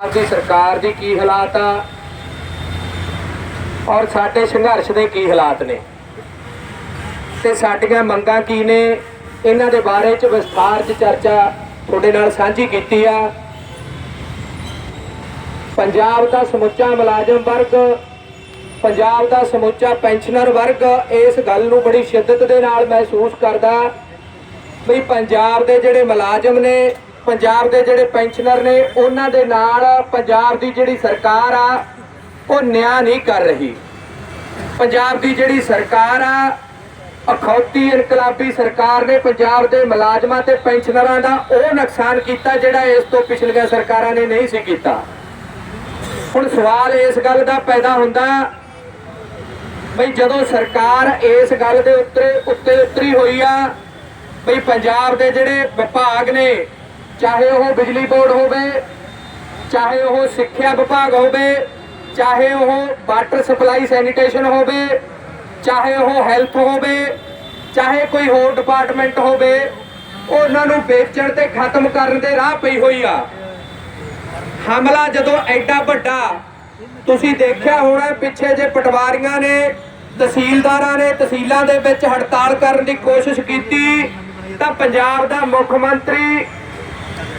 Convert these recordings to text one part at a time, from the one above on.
ਆਪਦੀ ਸਰਕਾਰ ਦੀ ਕੀ ਹਾਲਾਤ ਆ? ਔਰ ਸਾਡੇ ਸੰਘਰਸ਼ ਦੇ ਕੀ ਹਾਲਾਤ ਨੇ? ਤੇ ਸਾਡੀਆਂ ਮੰਗਾਂ ਕੀ ਨੇ? ਇਹਨਾਂ ਦੇ ਬਾਰੇ ਚ ਵਿਸਥਾਰ ਚ ਚਰਚਾ ਤੁਹਾਡੇ ਨਾਲ ਸਾਂਝੀ ਕੀਤੀ ਆ। ਪੰਜਾਬ ਦਾ ਸਮੁੱਚਾ ਮੁਲਾਜ਼ਮ ਵਰਗ, ਪੰਜਾਬ ਦਾ ਸਮੁੱਚਾ ਪੈਨਸ਼ਨਰ ਵਰਗ ਇਸ ਗੱਲ ਨੂੰ ਬੜੀ ਸ਼ਿੱਦਤ ਦੇ ਨਾਲ ਮਹਿਸੂਸ ਕਰਦਾ ਵੀ ਪੰਜਾਬ ਦੇ ਜਿਹੜੇ ਮੁਲਾਜ਼ਮ ਨੇ ਪੰਜਾਬ ਦੇ ਜਿਹੜੇ ਪੈਨਸ਼ਨਰ ਨੇ, ਉਹਨਾਂ ਦੇ ਨਾਲ ਪੰਜਾਬ ਦੀ ਜਿਹੜੀ ਸਰਕਾਰ ਆ, ਉਹ ਨਿਆਂ ਨਹੀਂ ਕਰ ਰਹੀ। ਪੰਜਾਬ ਦੀ ਜਿਹੜੀ ਸਰਕਾਰ ਆ, ਅਖੌਤੀ ਇਨਕਲਾਬੀ ਸਰਕਾਰ ਨੇ ਪੰਜਾਬ ਦੇ ਮੁਲਾਜ਼ਮਾਂ ਤੇ ਪੈਨਸ਼ਨਰਾਂ ਦਾ ਉਹ ਨੁਕਸਾਨ ਕੀਤਾ ਜਿਹੜਾ ਇਸ ਤੋਂ ਪਿਛਲੀਆਂ ਸਰਕਾਰਾਂ ਨੇ ਨਹੀਂ ਸੀ ਕੀਤਾ। ਹੁਣ ਸਵਾਲ ਇਸ ਗੱਲ ਦਾ ਪੈਦਾ ਹੁੰਦਾ, ਬਈ ਜਦੋਂ ਸਰਕਾਰ ਇਸ ਗੱਲ ਦੇ ਉੱਤੇ ਉੱਤੇ ਉਤਰੀ ਹੋਈ ਆ, ਬਈ ਪੰਜਾਬ ਦੇ ਜਿਹੜੇ ਵਿਭਾਗ ਨੇ ਚਾਹੇ ਉਹ ਬਿਜਲੀ ਬੋਰਡ ਹੋਵੇ, ਚਾਹੇ ਉਹ ਸਿੱਖਿਆ ਵਿਭਾਗ ਹੋਵੇ, ਚਾਹੇ ਉਹ ਵਾਟਰ ਸਪਲਾਈ ਸੈਨੀਟੇਸ਼ਨ ਹੋਵੇ, ਚਾਹੇ ਉਹ ਹੈਲਥ ਹੋਵੇ, ਚਾਹੇ ਕੋਈ ਹੋਰ ਡਿਪਾਰਟਮੈਂਟ ਹੋਵੇ, ਉਹਨਾਂ ਨੂੰ ਵੇਚਣ ਤੇ ਖਤਮ ਕਰਨ ਦੇ ਰਾਹ ਪਈ ਹੋਈ ਆ। ਹਮਲਾ ਜਦੋਂ ਐਡਾ ਵੱਡਾ, ਤੁਸੀਂ ਦੇਖਿਆ ਹੋਣਾ ਪਿੱਛੇ ਜੇ ਪਟਵਾਰੀਆਂ ਨੇ, ਤਹਿਸੀਲਦਾਰਾਂ ਨੇ ਤਹਿਸੀਲਾਂ ਦੇ ਵਿੱਚ ਹੜਤਾਲ ਕਰਨ ਦੀ ਕੋਸ਼ਿਸ਼ ਕੀਤੀ, ਤਾਂ ਪੰਜਾਬ ਦਾ ਮੁੱਖ ਮੰਤਰੀ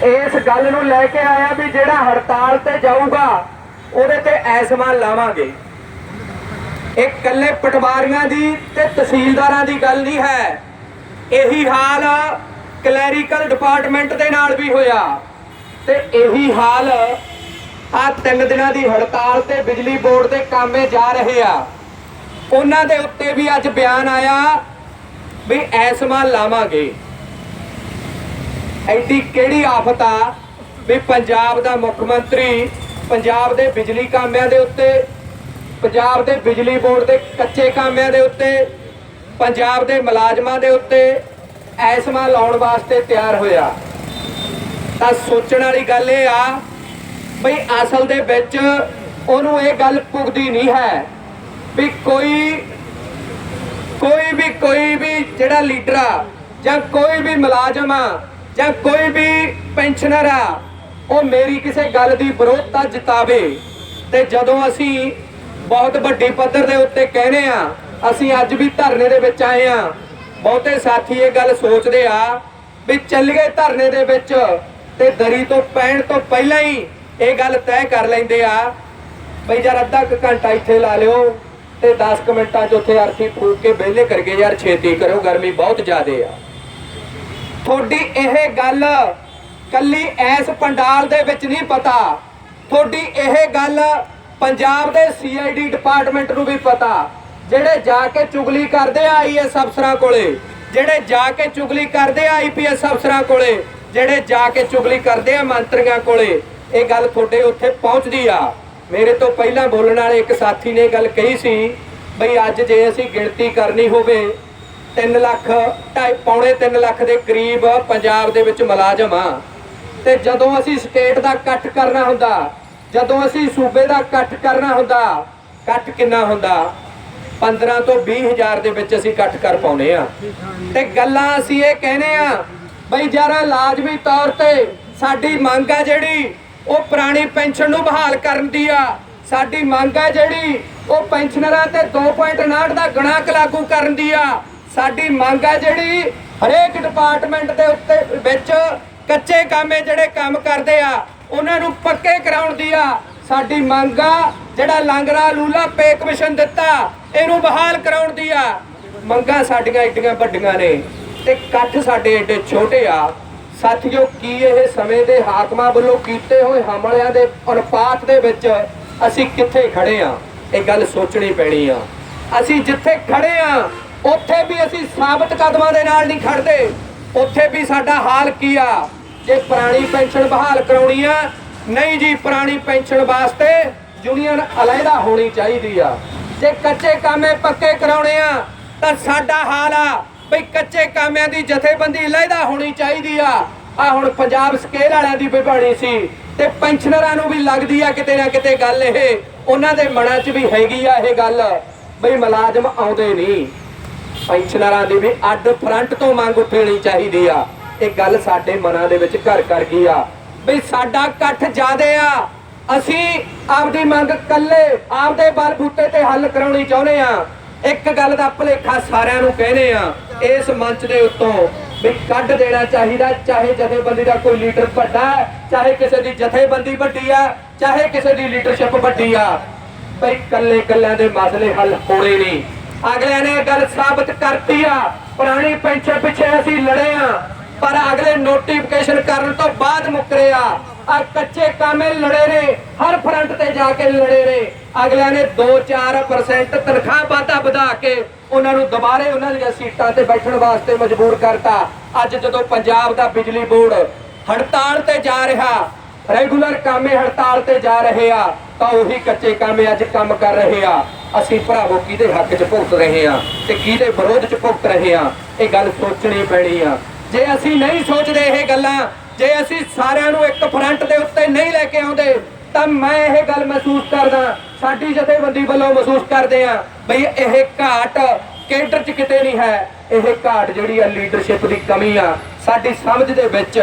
ਇਸ ਗੱਲ ਨੂੰ ਲੈ ਕੇ ਆਇਆ ਵੀ ਜਿਹੜਾ ਹੜਤਾਲ ਤੇ ਜਾਊਗਾ, ਉਹਦੇ ਤੇ ਐਸਮਾਨ ਲਾਵਾਂਗੇ। ਇਹ ਇਕੱਲੇ ਪਟਵਾਰੀਆਂ ਦੀ ਤੇ ਤਹਿਸੀਲਦਾਰਾਂ ਦੀ ਗੱਲ ਨਹੀਂ ਹੈ। ਇਹੀ ਹਾਲ ਕਲੈਰੀਕਲ ਡਿਪਾਰਟਮੈਂਟ ਦੇ ਨਾਲ ਵੀ ਹੋਇਆ। ਤੇ ਇਹੀ ਹਾਲ ਆ ਤਿੰਨ ਦਿਨਾਂ ਦੀ ਹੜਤਾਲ ਤੇ ਬਿਜਲੀ ਬੋਰਡ ਦੇ ਕਾਮੇ ਜਾ ਰਹੇ ਆ। ਉਹਨਾਂ ਦੇ ਉੱਤੇ ਵੀ ਅੱਜ ਬਿਆਨ ਆਇਆ ਵੀ ਐਸਮਾ ਲਾਵਾਂਗੇ। ਐਡੀ ਕਿਹੜੀ ਆਫਤ ਆ ਵੀ ਪੰਜਾਬ ਦਾ ਮੁੱਖ ਮੰਤਰੀ ਪੰਜਾਬ ਦੇ ਬਿਜਲੀ ਕਾਮਿਆਂ ਦੇ ਉੱਤੇ, ਪੰਜਾਬ ਦੇ ਬਿਜਲੀ ਬੋਰਡ ਦੇ ਕੱਚੇ ਕਾਮਿਆਂ ਦੇ ਉੱਤੇ, ਪੰਜਾਬ ਦੇ ਮੁਲਾਜ਼ਮਾਂ ਦੇ ਉੱਤੇ ਐਸਮਾ ਲਾਉਣ ਵਾਸਤੇ ਤਿਆਰ ਹੋਇਆ। ਤਾਂ ਸੋਚਣ ਵਾਲੀ ਗੱਲ ਇਹ ਆ ਬਈ ਅਸਲ ਦੇ ਵਿੱਚ ਉਹਨੂੰ ਇਹ ਗੱਲ ਪੁੱਗਦੀ ਨਹੀਂ ਹੈ ਵੀ ਕੋਈ ਕੋਈ ਵੀ ਕੋਈ ਵੀ ਜਿਹੜਾ ਲੀਡਰ ਆ ਜਾਂ ਕੋਈ ਵੀ ਮੁਲਾਜ਼ਮ ਆ ਜਾਂ ਕੋਈ ਵੀ ਪੈਨਸ਼ਨਰ ਆ, ਉਹ ਮੇਰੀ ਕਿਸੇ ਗੱਲ ਦੀ ਵਿਰੋਧਤਾ ਜਤਾਵੇ। ਤੇ ਜਦੋਂ ਅਸੀਂ ਬਹੁਤ ਵੱਡੀ ਪੱਧਰ ਦੇ ਉੱਤੇ ਕਹਿੰਦੇ ਆ, ਅਸੀਂ ਅੱਜ ਵੀ ਧਰਨੇ ਦੇ ਵਿੱਚ ਆਏ ਆ। ਬਹੁਤੇ ਸਾਥੀ ਇਹ ਗੱਲ ਸੋਚਦੇ ਆ ਵੀ ਚੱਲੀਏ ਧਰਨੇ ਦੇ ਵਿੱਚ ਤੇ ਦਰੀ ਤੋਂ ਪੈਣ ਤੋਂ ਪਹਿਲਾਂ ਹੀ ਇਹ ਗੱਲ ਤੈਅ ਕਰ ਲੈਂਦੇ ਆ। ਬਈ ਯਾਰ ਅੱਧਾ ਕੁ ਘੰਟਾ ਇੱਥੇ ਲਾ ਲਿਓ ਤੇ 10 ਕੁ ਮਿੰਟਾਂ 'ਚ ਉੱਥੇ ਅਰਥੀ ਫੂਕ ਕੇ ਵਿਹਲੇ ਕਰਕੇ ਯਾਰ, ਛੇਤੀ ਕਰੋ, ਗਰਮੀ ਬਹੁਤ ਜ਼ਿਆਦੇ ਆ। ਤੁਹਾਡੀ ਇਹ ਗੱਲ ਕੱਲੀ ਐਸ ਪੰਡਾਲ ਦੇ ਵਿੱਚ ਨਹੀਂ ਪਤਾ। ਤੁਹਾਡੀ ਇਹ ਗੱਲ ਪੰਜਾਬ ਦੇ ਸੀਆਈਡੀ ਡਿਪਾਰਟਮੈਂਟ ਨੂੰ ਵੀ ਪਤਾ। ਜਿਹੜੇ ਜਾ ਕੇ ਚੁਗਲੀ ਕਰਦੇ ਆ ਆਈਐਸ ਅਫਸਰਾਂ ਕੋਲੇ, ਜਿਹੜੇ ਜਾ ਕੇ ਚੁਗਲੀ ਕਰਦੇ ਆ ਆਈਪੀਐਸ ਅਫਸਰਾਂ ਕੋਲੇ, ਜਿਹੜੇ ਜਾ ਕੇ ਚੁਗਲੀ ਕਰਦੇ ਆ ਮੰਤਰੀਆਂ ਕੋਲੇ, ਇਹ ਗੱਲ ਤੁਹਾਡੇ ਉੱਥੇ ਪਹੁੰਚਦੀ ਆ। ਮੇਰੇ ਤੋਂ ਪਹਿਲਾਂ ਬੋਲਣ ਵਾਲੇ ਇੱਕ ਸਾਥੀ ਨੇ ਇਹ ਗੱਲ ਕਹੀ ਸੀ, ਬਈ ਅੱਜ ਜੇ ਅਸੀਂ ਗਿਣਤੀ ਕਰਨੀ ਹੋਵੇ 3 ਲੱਖ, ਢਾਈ, ਪੌਣੇ 3 ਲੱਖ ਦੇ ਕਰੀਬ ਪੰਜਾਬ ਦੇ ਵਿੱਚ ਮੁਲਾਜ਼ਮ ਆ। ਤੇ ਜਦੋਂ ਅਸੀਂ ਸਟੇਟ ਦਾ ਇਕੱਠ ਕਰਨਾ ਹੁੰਦਾ, ਜਦੋਂ ਅਸੀਂ ਸੂਬੇ ਦਾ ਇਕੱਠ ਕਰਨਾ ਹੁੰਦਾ, ਇਕੱਠ ਕਿੰਨਾ ਹੁੰਦਾ? 15 ਤੋਂ 20 ਹਜ਼ਾਰ ਦੇ ਵਿੱਚ ਅਸੀਂ ਇਕੱਠ ਕਰ ਪਾਉਨੇ ਆ। ਤੇ ਗੱਲਾਂ ਅਸੀਂ ਇਹ ਕਹਿੰਦੇ ਆ, ਬਈ ਜਰਾ ਲਾਜ਼ਮੀ ਤੌਰ ਤੇ ਸਾਡੀ ਮੰਗ ਆ ਜਿਹੜੀ, ਉਹ ਪੁਰਾਣੀ ਪੈਨਸ਼ਨ ਨੂੰ ਬਹਾਲ ਕਰਨ ਦੀ ਆ। ਸਾਡੀ ਮੰਗ ਆ ਜਿਹੜੀ, ਉਹ ਪੈਨਸ਼ਨਰਾਂ ਤੇ 2.59 ਦਾ ਗੁਣਾਕ ਲਾਗੂ ਕਰਨ ਦੀ ਆ। ਸਾਡੀ ਮੰਗ ਆ ਜਿਹੜੀ ਹਰੇਕ ਡਿਪਾਰਟਮੈਂਟ ਦੇ ਉੱਤੇ ਵਿੱਚ ਕੱਚੇ ਕਾਮੇ ਜਿਹੜੇ ਕੰਮ ਕਰਦੇ ਆ, ਉਹਨਾਂ ਨੂੰ ਪੱਕੇ ਕਰਾਉਣ ਦੀ ਆ। ਸਾਡੀ ਮੰਗ ਆ, ਜਿਹੜਾ ਲਾਂਗਰਾ ਲੂਲਾ ਪੇ ਕਮਿਸ਼ਨ ਦਿੱਤਾ, ਇਹਨੂੰ ਬਹਾਲ ਕਰਾਉਣ ਦੀ ਆ। ਮੰਗਾਂ ਸਾਡੀਆਂ ਏਡੀਆਂ ਵੱਡੀਆਂ ਨੇ ਤੇ ਇਕੱਠ ਸਾਡੇ ਏਡੇ ਛੋਟੇ ਆ। ਸਾਥੀਓ, ਕੀ ਇਹ ਸਮੇਂ ਦੇ ਹਾਕਮਾਂ ਵੱਲੋਂ ਕੀਤੇ ਹੋਏ ਹਮਲਿਆਂ ਦੇ ਅਨੁਪਾਤ ਦੇ ਵਿੱਚ ਅਸੀਂ ਕਿੱਥੇ ਖੜੇ ਆ? ਇਹ ਗੱਲ ਸੋਚਣੀ ਪੈਣੀ ਆ। ਅਸੀਂ ਜਿੱਥੇ ਖੜੇ ਆ ਉੱਥੇ ਵੀ ਅਸੀਂ ਸਾਬਤ ਕਦਮਾਂ ਦੇ ਨਾਲ ਨਹੀਂ ਖੜਦੇ ਉੱਥੇ ਵੀ ਸਾਡਾ ਹਾਲ ਕੀ ਆ? ਜੇ ਪੁਰਾਣੀ ਪੈਨਸ਼ਨ ਬਹਾਲ ਕਰਾਉਣੀ ਆ, ਨਹੀਂ ਜੀ, ਪੁਰਾਣੀ ਪੈਨਸ਼ਨ ਵਾਸਤੇ ਯੂਨੀਅਨ ਅਲੱਗਾ ਹੋਣੀ ਚਾਹੀਦੀ ਆ। ਜੇ ਕੱਚੇ ਕਾਮੇ ਪੱਕੇ ਕਰਾਉਣੇ ਆ, ਤਾਂ ਸਾਡਾ ਹਾਲ ਆ ਬਈ ਕੱਚੇ ਕਾਮਿਆਂ ਦੀ ਜਥੇਬੰਦੀ ਅਲੱਗਾ ਹੋਣੀ ਚਾਹੀਦੀ ਆ। ਆ ਹੁਣ ਪੰਜਾਬ ਸਕੇਲ ਵਾਲਿਆਂ ਦੀ ਵੀ ਬਣੀ ਸੀ ਤੇ ਪੈਨਸ਼ਨਰਾਂ ਨੂੰ ਵੀ ਲੱਗਦੀ ਆ ਕਿਤੇ ਨਾ ਕਿਤੇ ਗੱਲ ਇਹ। ਉਹਨਾਂ ਦੇ ਮਨਾਂ 'ਚ ਵੀ ਹੈਗੀ ਆ ਇਹ ਗੱਲ। ਬਈ ਮੁਲਾਜ਼ਮ ਆਉਂਦੇ ਨਹੀਂ। ਪੈਨਸ਼ਨਰਾਂ ਦੀ ਵੀ ਅੱਡ ਫਰੰਟ ਤੋਂ ਮੰਗ ਉੱਠਣੀ ਚਾਹੀਦੀ ਆ। ਇਹ ਗੱਲ ਸਾਡੇ ਮਨਾਂ ਦੇ ਵਿੱਚ ਘਰ ਕਰ ਗਈ ਆ। ਬਈ ਸਾਡਾ ਇਕੱਠ ਜ਼ਿਆਦੇ ਆ। ਅਸੀਂ ਆਪਦੀ ਮੰਗ ਕੱਲੇ ਆਪਦੇ ਬਲ ਬੂਤੇ ਤੇ ਹੱਲ ਕਰਾਉਣੀ ਚਾਹੁੰਦੇ ਆ। ਇੱਕ ਗੱਲ ਦਾ ਭੁਲੇਖਾ ਸਾਰਿਆਂ ਨੂੰ ਕਹਿੰਦੇ ਆ, ਇਸ ਮੰਚ ਦੇ ਉੱਤੋਂ ਵੀ ਕੱਢ ਦੇਣਾ ਚਾਹੀਦਾ, ਚਾਹੇ ਜਥੇਬੰਦੀ ਦਾ ਕੋਈ ਲੀਡਰ ਵੱਡਾ ਚਾਹੇ ਕਿਸੇ ਦੀ ਜਥੇਬੰਦੀ ਵੱਡੀ ਆ, ਚਾਹੇ ਕਿਸੇ ਦੀ ਲੀਡਰਸ਼ਿਪ ਵੱਡੀ ਆ। ਬਈ ਕੱਲੇ ਕੱਲਿਆਂ ਦੇ ਮਸਲੇ ਹੱਲ ਹੋਣੇ ਨਹੀਂ। ਅਗਲਿਆਂ ਨੇ ਗੱਲ ਸਾਬਤ ਕਰਤੀ ਆ। ਪੁਰਾਣੀ ਪੈਨਸ਼ਨ ਪਿੱਛੇ ਅਸੀਂ ਲੜੇ ਆ। ਪਰ ਅਗਲੇ ਨੋਟੀਫਿਕੇਸ਼ਨ ਕਰਨ ਤੋਂ ਬਾਅਦ ਮੁੱਕਰੇ ਆ। ਆ ਕੱਚੇ ਕਾਮੇ ਲੜੇ ਨੇ। ਹਰ ਫਰੰਟ ਤੇ ਜਾ ਕੇ ਲੜੇ ਨੇ। ਅਗਲਿਆਂ ਨੇ 2-4% ਤਨਖਾਹ ਵਾਧਾ ਵਧਾ ਕੇ ਉਹਨਾਂ ਨੂੰ ਦੁਬਾਰੇ ਉਹਨਾਂ ਦੀਆਂ ਸੀਟਾਂ ਤੇ ਬੈਠਣ ਵਾਸਤੇ ਮਜਬੂਰ ਕਰਤਾ। ਅੱਜ ਜਦੋਂ ਪੰਜਾਬ ਦਾ ਬਿਜਲੀ ਬੋਰਡ ਹੜਤਾਲ ਤੇ ਜਾ ਰਿਹਾ ਰੈਗੂਲਰ ਕਾਮੇ ਹੜਤਾਲ ਤੇ ਜਾ ਰਹੇ ਆ, ਤਾਂ ਉਹੀ ਕੱਚੇ ਕਾਮੇ ਅੱਜ ਕੰਮ ਕਰ ਰਹੇ ਆ। ਅਸੀਂ ਭਰਾਵੋ, ਕਿਹਦੇ ਹੱਕ 'ਚ ਭੁਗਤ ਰਹੇ ਆ ਤੇ ਕਿਹਦੇ ਵਿਰੋਧ 'ਚ ਭੁਗਤ ਰਹੇ ਆ, ਇਹ ਗੱਲ ਸੋਚਣੀ ਪੈਣੀ ਆ। ਜੇ ਅਸੀਂ ਨਹੀਂ ਸੋਚਦੇ ਇਹ ਗੱਲਾਂ, ਜੇ ਅਸੀਂ ਸਾਰਿਆਂ ਨੂੰ ਇੱਕ ਫਰੰਟ ਦੇ ਉੱਤੇ ਨਹੀਂ ਲੈ ਕੇ ਆਉਂਦੇ, ਤਾਂ ਮੈਂ ਇਹ ਗੱਲ ਮਹਿਸੂਸ ਕਰਦਾ, ਸਾਡੀ ਜਥੇਬੰਦੀ ਵੱਲੋਂ ਮਹਿਸੂਸ ਕਰਦੇ ਆ ਬਈ ਇਹ ਘਾਟ ਕੇਡਰ 'ਚ ਕਿਤੇ ਨਹੀਂ ਹੈ। ਇਹ ਘਾਟ ਜਿਹੜੀ ਆ ਲੀਡਰਸ਼ਿਪ ਦੀ ਕਮੀ ਆ, ਸਾਡੀ ਸਮਝ ਦੇ ਵਿੱਚ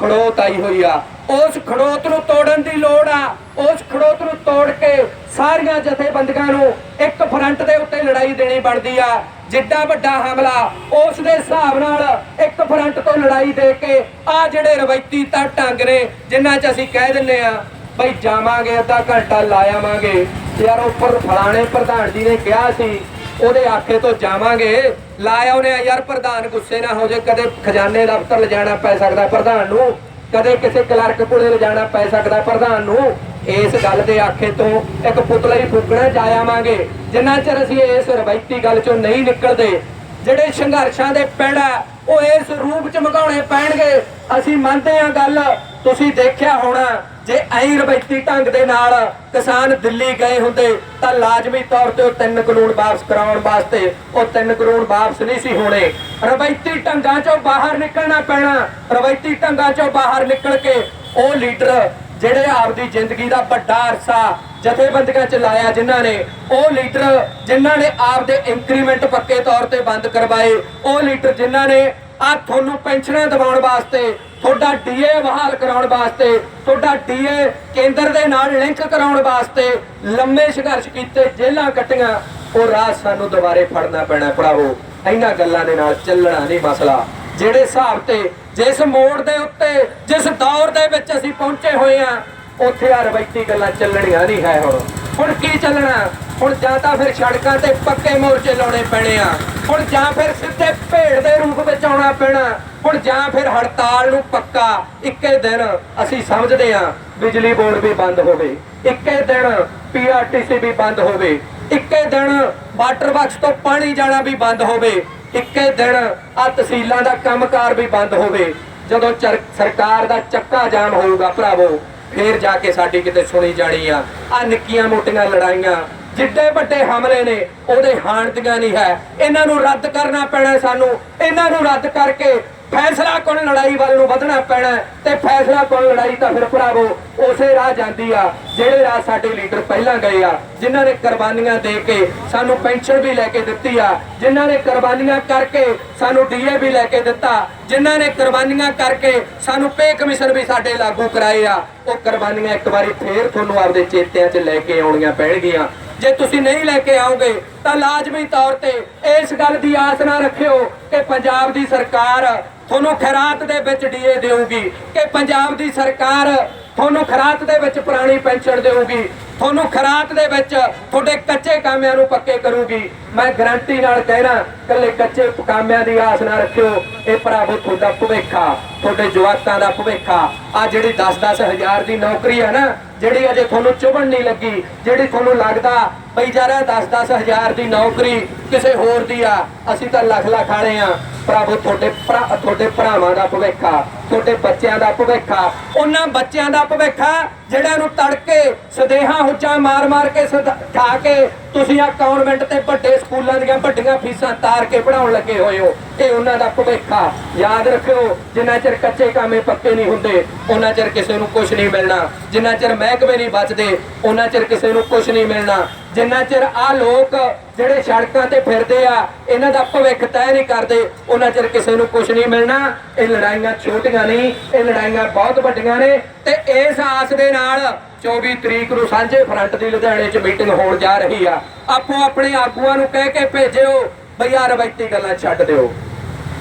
ਖੜੋਤ ਆਈ ਹੋਈ ਆ। ਉਸ ਖੜੋਤ ਨੂੰ ਤੋੜਨ ਦੀ ਲੋੜ ਆ। ਉਸ ਖੜੋਤ ਨੂੰ ਤੋੜ ਕੇ ਸਾਰੀਆਂ ਜਥੇਬੰਦੀਆਂ ਨੂੰ ਇੱਕ ਫਰੰਟ ਦੇ ਉੱਤੇ ਲੜਾਈ ਦੇਣੀ ਬਣਦੀ ਆ। ਜਿੱਡਾ ਵੱਡਾ ਹਮਲਾ, ਉਸ ਦੇ ਹਿਸਾਬ ਨਾਲ ਇੱਕ ਫਰੰਟ ਤੋਂ ਲੜਾਈ ਦੇ ਕੇ ਆ ਜਿਹੜੇ ਰਵਾਇਤੀ ਤਾਂ ਢੰਗ ਨੇ, ਜਿਨ੍ਹਾਂ 'ਚ ਅਸੀਂ ਕਹਿ ਦਿੰਨੇ ਆ, ਬਈ ਜਾਵਾਂਗੇ, ਅੱਧਾ ਘੰਟਾ ਲਾਇਆਵਾਂਗੇ ਯਾਰ ਉੱਪਰ ਫਲਾਣੇ ਪ੍ਰਧਾਨ ਜੀ ਨੇ ਕਿਹਾ ਸੀ ਉਹਦੇ ਆਖੇ ਤੋਂ ਜਾਵਾਂਗੇ। ਲਾਇਆ ਉਹਨੇ ਯਾਰ, ਪ੍ਰਧਾਨ ਗੁੱਸੇ ਨਾ ਹੋ ਜਾਏ ਕਦੇ ਖਜ਼ਾਨੇ ਦਫ਼ਤਰ ਲਿਜਾਣਾ ਪੈ ਸਕਦਾ ਪ੍ਰਧਾਨ ਨੂੰ, ਕਦੇ ਕਿਸੇ ਕਲਰਕ ਕੋਲੇ ਲਿਜਾਣਾ ਪੈ ਸਕਦਾ ਪ੍ਰਧਾਨ ਨੂੰ। ਇਸ ਗੱਲ ਦੇ ਆਖੇ ਤੋਂ ਇੱਕ ਪੁਤਲਾ ਹੀ ਫੂਕਣਾ ਜਾਇਆਵਾਂਗੇ ਜਿੰਨਾ ਚਿਰ ਅਸੀਂ ਇਸ ਰਵਾਇਤੀ ਗੱਲ ਚੋਂ ਨਹੀਂ ਨਿਕਲਦੇ, ਜਿਹੜੇ ਸੰਘਰਸ਼ਾਂ ਦੇ ਪੈੜਾ ਉਹ ਇਸ ਰੂਪ ਚ ਮਗਾਉਣੇ ਪੈਣਗੇ। ਅਸੀਂ ਮੰਨਦੇ ਹਾਂ ਗੱਲ, ਤੁਸੀਂ ਦੇਖਿਆ ਹੋਣਾ। ਜੇ ਐਂ ਰਵਾਇਤੀ ਢੰਗ ਦੇ ਨਾਲ ਕਿਸਾਨ ਦਿੱਲੀ ਗਏ ਹੁੰਦੇ ਤਾਂ ਲਾਜ਼ਮੀ ਤੌਰ ਤੇ ਉਹ ਤਿੰਨ ਕਾਨੂੰਨ ਵਾਪਸ ਕਰਾਉਣ ਵਾਸਤੇ ਉਹ ਤਿੰਨ ਕਾਨੂੰਨ ਵਾਪਸ ਨਹੀਂ ਸੀ ਹੋਣੇ। ਰਵਾਇਤੀ ਢੰਗਾਂ ਚੋਂ ਬਾਹਰ ਨਿਕਲਣਾ ਪੈਣਾ, ਰਵਾਇਤੀ ਢੰਗਾਂ ਚੋਂ ਬਾਹਰ ਨਿਕਲ ਕੇ ਉਹ ਲੀਡਰ ਜਿਹੜੇ ਆਪਦੀ ਜ਼ਿੰਦਗੀ ਦਾ ਵੱਡਾ ਅਰਸਾ ਜਥੇਬੰਦੀਆਂ ਚ ਲਾਇਆ ਜਿਨ੍ਹਾਂ ਨੇ, ਉਹ ਲੀਡਰ ਜਿਨ੍ਹਾਂ ਨੇ ਆਪਦੇ ਇੰਕਰੀਮੈਂਟ ਪੱਕੇ ਤੌਰ ਤੇ ਬੰਦ ਕਰਵਾਏ, ਉਹ ਲੀਡਰ ਜਿਨ੍ਹਾਂ ਨੇ ਆ ਤੁਹਾਨੂੰ ਪੈਨਸ਼ਨਾਂ ਦਿਵਾਉਣ ਵਾਸਤੇ, ਤੁਹਾਡਾ ਡੀਏ ਬਹਾਲ ਕਰਾਉਣ ਵਾਸਤੇ, ਤੁਹਾਡਾ ਡੀਏ ਕੇਂਦਰ ਦੇ ਨਾਲ ਲਿੰਕ ਕਰਾਉਣ ਵਾਸਤੇ ਲੰਮੇ ਸੰਘਰਸ਼ ਕੀਤੇ ਜੇਲਾਂ ਕੱਟੀਆਂ, ਉਹ ਰਾਜ ਸਾਨੂੰ ਦੁਬਾਰੇ ਫੜਨਾ ਪੈਣਾ ਭਰਾਵੋ। ਇਹਨਾਂ ਗੱਲਾਂ ਦੇ ਨਾਲ ਚੱਲਣਾ ਨਹੀਂ ਮਸਲਾ। ਜਿਹੜੇ ਹਿਸਾਬ ਤੇ, ਜਿਸ ਮੋੜ ਦੇ ਉੱਤੇ, ਜਿਸ ਦੌਰ ਦੇ ਵਿੱਚ ਅਸੀਂ ਪਹੁੰਚੇ ਹੋਏ ਆ ਉੱਥੇ ਆ ਰਵਾਇਤੀ ਗੱਲਾਂ ਚੱਲਣੀਆਂ ਨਹੀਂ ਹੈ ਹੁਣ। ਹੁਣ ਕੀ ਚੱਲਣਾ? ਹੁਣ ਜਾਂ ਤਾਂ ਫਿਰ ਸੜਕਾਂ ਤੇ ਪੱਕੇ ਮੋਰਚੇ ਲਾਉਣੇ ਪੈਣੇ ਆ। ਹੁਣ ਜਾਂ ਫਿਰ ਸਿੱਧੇ ਭੇੜ ਦੇ ਰੂਪ ਵਿੱਚ ਆਉਣਾ ਪੈਣਾ। ਹੁਣ ਜਾਂ ਫਿਰ ਹੜਤਾਲ ਨੂੰ ਪੱਕਾ ਇੱਕੇ ਦਿਨ ਅਸੀਂ ਸਮਝਦੇ ਆ ਬਿਜਲੀ ਬੋਰਡ ਵੀ ਬੰਦ ਹੋਵੇ। ਇੱਕੇ ਦਿਨ ਪੀਆਰਟੀਸੀ ਵੀ ਬੰਦ ਹੋਵੇ। ਇੱਕੇ ਦਿਨ ਵਾਟਰ ਬਾਕਸ ਤੋਂ ਪਾਣੀ ਜਾਣਾ ਵੀ ਬੰਦ ਹੋਵੇ। ਇੱਕੇ ਦਿਨ ਆ ਤਹਿਸੀਲਾਂ ਦਾ ਕੰਮਕਾਰ ਵੀ ਬੰਦ ਹੋਵੇ। ਜਦੋਂ ਚਰ- ਸਰਕਾਰ ਦਾ ਚੱਕਾ ਜਾਮ ਹੋਊਗਾ ਭਰਾਵੋ, ਫੇਰ ਜਾ ਕੇ ਸਾਡੀ ਕਿਤੇ ਸੁਣੀ ਜਾਣੀ ਆ। ਆ ਨਿੱਕੀਆਂ ਮੋਟੀਆਂ ਲੜਾਈਆਂ ਜਿੱਡੇ ਵੱਡੇ ਹਮਲੇ ਨੇ, ਉਹਦੇ ਹਾਣਤੀਆਂ ਨਹੀਂ ਹੈ। ਇਹਨਾਂ ਨੂੰ ਰੱਦ ਕਰਨਾ ਪੈਣਾ ਸਾਨੂੰ। ਇਹਨਾਂ ਨੂੰ ਰੱਦ ਕਰਕੇ ਫੈਸਲਾ ਕੋਣ ਲੜਾਈ ਵੱਲ ਨੂੰ ਵਧਣਾ ਪੈਣਾ ਤੇ ਫੈਸਲਾ ਕੋਣ ਲੜਾਈ ਤਾਂ ਫਿਰ ਭਰਾਵੋ, ਉਸੇ ਰਾਹ ਜਾਂਦੀ ਆ, ਜਿਹੜੇ ਰਾਹ ਸਾਡੇ ਲੀਡਰ ਪਹਿਲਾਂ ਗਏ ਆ, ਜਿਨ੍ਹਾਂ ਨੇ ਕੁਰਬਾਨੀਆਂ ਦੇ ਕੇ ਸਾਨੂੰ ਪੈਨਸ਼ਨ ਵੀ ਲੈ ਕੇ ਦਿੱਤੀ ਆ, ਜਿਨ੍ਹਾਂ ਨੇ ਕੁਰਬਾਨੀਆਂ ਕਰਕੇ ਸਾਨੂੰ ਡੀਏ ਵੀ ਲੈ ਕੇ ਦਿੱਤਾ, ਜਿਨ੍ਹਾਂ ਨੇ ਕੁਰਬਾਨੀਆਂ ਕਰਕੇ ਸਾਨੂੰ ਪੇ ਕਮਿਸ਼ਨ ਵੀ ਸਾਡੇ ਲਾਗੂ ਕਰਾਏ ਆ, ਉਹ ਕੁਰਬਾਨੀਆਂ ਇੱਕ ਵਾਰੀ ਫੇਰ ਤੁਹਾਨੂੰ ਆਪਦੇ ਚੇਤਿਆਂ 'ਚ ਲੈ ਕੇ ਆਉਣੀਆਂ ਪੈਣਗੀਆਂ। ਜੇ ਤੁਸੀਂ ਨਹੀਂ ਲੈ ਕੇ ਆਓਗੇ, ਤਾਂ ਲਾਜ਼ਮੀ ਤੌਰ ਤੇ ਇਸ ਗੱਲ ਦੀ ਆਸ ਨਾ ਰੱਖਿਓ ਕਿ ਪੰਜਾਬ ਦੀ ਸਰਕਾਰ ਤੁਹਾਨੂੰ ਖੈਰਾਤ ਦੇ ਵਿੱਚ ਡੀਏ ਦੇਊਗੀ, ਕਿ ਪੰਜਾਬ ਦੀ ਸਰਕਾਰ ਤੁਹਾਨੂੰ ਖਰਾਤ ਦੇ ਵਿੱਚ ਪੁਰਾਣੀ ਪੈਨਸ਼ਨ ਦੇਊਗੀ। ਤੁਹਾਨੂੰ ਖਰਾਤ ਦੇ ਵਿੱਚ ਤੁਹਾਡੇ ਕੱਚੇ ਕਾਮਿਆਂ ਨੂੰ ਪੱਕੇ ਕਰੂਗੀ। ਮੈਂ ਗਰੰਟੀ ਨਾਲ ਕਹਿਣਾ ਕੱਲੇ ਕੱਚੇ ਕਾਮਿਆਂ ਦੀ ਆਸ ਨਾ ਰੱਖਿਓ। ਇਹ ਭਰਾਵੋ ਤੁਹਾਡਾ ਭਵਿੱਖਾ, ਤੁਹਾਡੇ ਜਵਾਕਾਂ ਦਾ ਭਵਿੱਖਾ। ਆ ਜਿਹੜੀ 10-10 ਹਜ਼ਾਰ ਦੀ ਨੌਕਰੀ ਹੈ ਨਾ, ਜਿਹੜੀ ਅਜੇ ਤੁਹਾਨੂੰ ਚੁਭਣ ਨਹੀਂ ਲੱਗੀ, ਜਿਹੜੀ ਤੁਹਾਨੂੰ ਲੱਗਦਾ ਬਈ ਯਾਰ 10-10 ਹਜ਼ਾਰ ਦੀ ਨੌਕਰੀ ਕਿਸੇ ਹੋਰ ਦੀ ਆ, ਅਸੀਂ ਤਾਂ ਲੱਖ ਲੱਖ ਵਾਲੇ ਆ। ਭਰਾਵੋ, ਤੁਹਾਡੇ ਭਰਾ, ਤੁਹਾਡੇ ਭਰਾਵਾਂ ਦਾ ਭਵਿੱਖਾ ਤੁਹਾਡੇ ਬੱਚਿਆਂ ਦਾ ਭਵਿੱਖਾ ਉਹਨਾਂ ਬੱਚਿਆਂ ਦਾ ਭਵਿੱਖਾ ਜਿਹੜਿਆਂ ਨੂੰ ਤੜਕੇ ਸਦੇਹਾ ਹੁੱਜਾ ਮਾਰ-ਮਾਰ ਕੇ ਸਦ- ਕੇ ਤੁਸੀਂ ਆ ਕਨਵੈਂਟ ਤੇ ਵੱਡੇ ਸਕੂਲਾਂ ਦੀਆਂ ਵੱਡੀਆਂ ਫੀਸਾਂ ਤਾਰ ਕੇ ਪੜਾਉਣ ਲੱਗੇ ਹੋਏ ਹੋ। ਇਹ ਉਹਨਾਂ ਦਾ ਭਵਿੱਖਾ ਯਾਦ ਰੱਖਿਓ, ਜਿੰਨਾ ਚਿਰ ਕੱਚੇ ਕਾਮੇ ਪੱਕੇ ਨਹੀਂ ਹੁੰਦੇ, ਉਹਨਾਂ ਚਿਰ ਕਿਸੇ ਨੂੰ ਕੁਝ ਨਹੀਂ ਮਿਲਣਾ। ਜਿੰਨਾ ਚਿਰ ਮਹਿਕਮੇ ਨਹੀਂ ਬਚਦੇ, ਉਹਨਾਂ ਚਿਰ ਕਿਸੇ ਨੂੰ ਕੁਝ ਨਹੀਂ ਮਿਲਣਾ। ਜਿੰਨਾ ਚਿਰ ਆ ਲੋਕ ਜਿਹੜੇ ਸੜਕਾਂ ਤੇ ਫਿਰਦੇ ਆ, ਇਹਨਾਂ ਦਾ ਭਵਿੱਖ ਤੈਅ ਨਹੀਂ ਕਰਦੇ, ਉਹਨਾਂ ਚਿਰ ਕਿਸੇ ਨੂੰ ਕੁਝ ਨਹੀਂ ਮਿਲਣਾ। ਇਹ ਲੜਾਈਆਂ ਛੋਟੀਆਂ ਨਹੀਂ ਇਹ ਲੜਾਈਆਂ ਬਹੁਤ ਵੱਡੀਆਂ ਨੇ ਤੇ ਇਸ ਆਸ ਦੇ ਨਾਲ 24 ਤਰੀਕ ਨੂੰ ਸਾਂਝੇ ਫਰੰਟ ਦੀ ਲੁਧਿਆਣੇ 'ਚ ਮੀਟਿੰਗ ਹੋਣ ਜਾ ਰਹੀ ਆ। ਆਪੋ ਆਪਣੇ ਆਗੂਆਂ ਨੂੰ ਕਹਿ ਕੇ ਭੇਜਿਓ ਬਈ ਯਾਰ ਰਵਾਇਤੀ ਗੱਲਾਂ ਛੱਡ ਦਿਓ।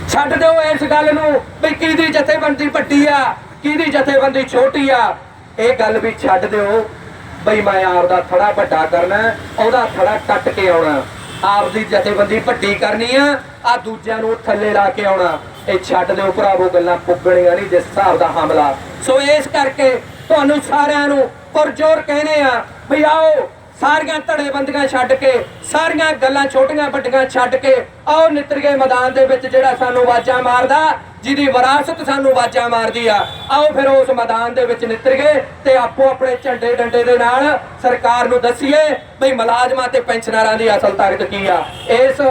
ਛੱਡ ਦਿਓ ਇਸ ਗੱਲ ਨੂੰ ਵੀ ਕਿਹਦੀ ਜਥੇਬੰਦੀ ਵੱਡੀ ਆ, ਕਿਹਦੀ ਜਥੇਬੰਦੀ ਛੋਟੀ ਆ। ਇਹ ਗੱਲ ਵੀ ਛੱਡ ਦਿਓ। ਬਈ ਮੈਂ ਆਪਦਾ ਥੜਾ ਵੱਡਾ ਕਰਨਾ, ਉਹਦਾ ਥੜਾ ਕੱਟ ਕੇ ਆਉਣਾ। ਆਪਦੀ ਜਥੇਬੰਦੀ ਵੱਡੀ ਕਰਨੀ ਆ ਆ ਦੂਜਿਆਂ ਨੂੰ ਥੱਲੇ ਲਾ ਕੇ ਆਉਣਾ। ਇਹ ਛੱਡ ਦਿਓ ਭਰਾਵੋ, ਗੱਲਾਂ ਪੁੱਗਣੀਆਂ ਨਹੀਂ ਜਿਸ ਹਿਸਾਬ ਦਾ ਹਮਲਾ। ਸੋ ਇਸ ਕਰਕੇ ਤੁਹਾਨੂੰ ਸਾਰਿਆਂ ਨੂੰ ਪੁਰਜੋਰ ਕਹਿੰਦੇ ਆ ਵੀ ਆਓ ਸਾਰੀਆਂ ਧੜੇਬੰਦੀਆਂ ਛੱਡ ਕੇ, ਸਾਰੀਆਂ ਗੱਲਾਂ ਛੋਟੀਆਂ ਵੱਡੀਆਂ ਛੱਡ ਕੇ, ਆਓ ਨਿੱਤਰ ਗਏ ਮੈਦਾਨ ਦੇ ਵਿੱਚ ਜਿਹੜਾ ਸਾਨੂੰ ਵਾਜਾਂ ਮਾਰਦਾ, ਜਿਹਦੀ ਵਿਰਾਸਤ ਸਾਨੂੰ ਵਾਜਾਂ ਮਾਰਦੀ ਆ। ਆਓ ਫਿਰ ਉਸ ਮੈਦਾਨ ਦੇ ਵਿੱਚ ਨਿੱਤਰ ਗਏ ਤੇ ਆਪੋ ਆਪਣੇ ਝੰਡੇ ਡੰਡੇ ਦੇ ਨਾਲ ਸਰਕਾਰ ਨੂੰ ਦੱਸੀਏ ਬਈ ਮੁਲਾਜ਼ਮਾਂ ਤੇ ਪੈਨਸ਼ਨਰਾਂ ਦੀ ਅਸਲ ਤਾਕਤ ਕੀ ਆ। ਇਸ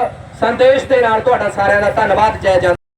ਸੰਦੇਸ਼ ਦੇ ਨਾਲ ਤੁਹਾਡਾ ਸਾਰਿਆਂ ਦਾ ਧੰਨਵਾਦ, ਜੈ ਜਨ